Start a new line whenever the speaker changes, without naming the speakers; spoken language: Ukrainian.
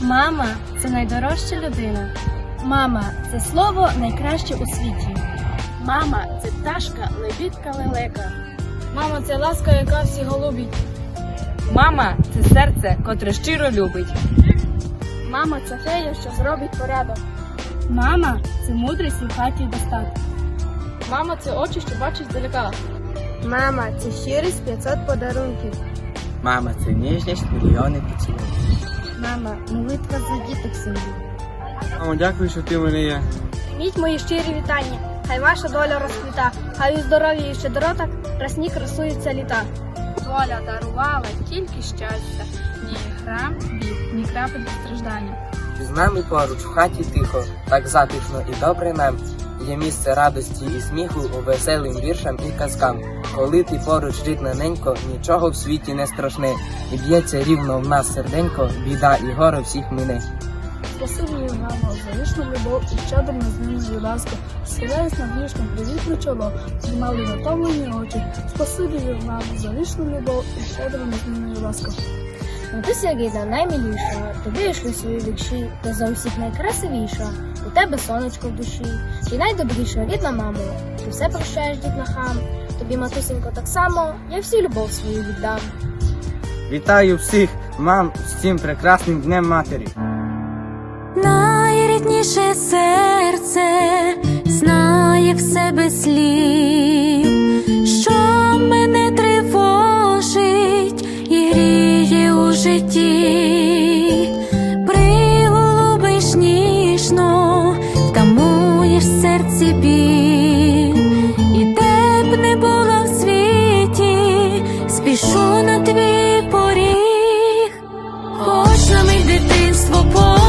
Мама це найдорожча людина. Мама це слово найкраще у світі. Мама це пташка, лебідка, лелека. Мама це ласка, яка всі голубить.
Мама це серце, котре щиро любить.
Мама це фея, що зробить порядок. Мама це мудрість у хаті достаток. Мама це очі, що бачить здалека. Мама це щирість 500 подарунків.
Мама це ніжність, мільйони поцілунків.
Мама молитва за діток сім'ї.
Мамо, дякую, що ти в мене є.
Прийміть мої щирі вітання. Хай ваша доля розквіта, хай у здоров'ї і щедротах красні красуються літа. Доля дарувала тільки щастя, ні грам бід, ні крапель страждання.
З нами поруч в хаті тихо, так затишно і добре нам. Є місце радості і сміху веселим віршам і казкам. Коли ти поруч рідна ненько, нічого в світі не страшне, і б'ється рівно в нас серденько, біда і горе всіх мине.
Спасибі мамо, за вічну любов і щедро незнімну ласку. Схиляюсь над ліжком привітне чоло, знімали натомлені очі. Спасибі мамо, за вічну любов і щедро незнімну ласку. Ну ти Сергійна наймиліша, тобі я шлю свої ти за усіх найкрасивіша, у тебе сонечко в душі, ти найдобріша рідна мамо, ти все прощаєш дітлахам, тобі, матусенько, так само, я всю любов свою віддам.
Вітаю всіх мам з цим прекрасним днем матері.
Найрідніше серце знає в себе слів, житті, приголубиш ніжно, втамуєш в серці біль, і де б не було в світі, спішу на твій поріг, хоч на мій дитинство.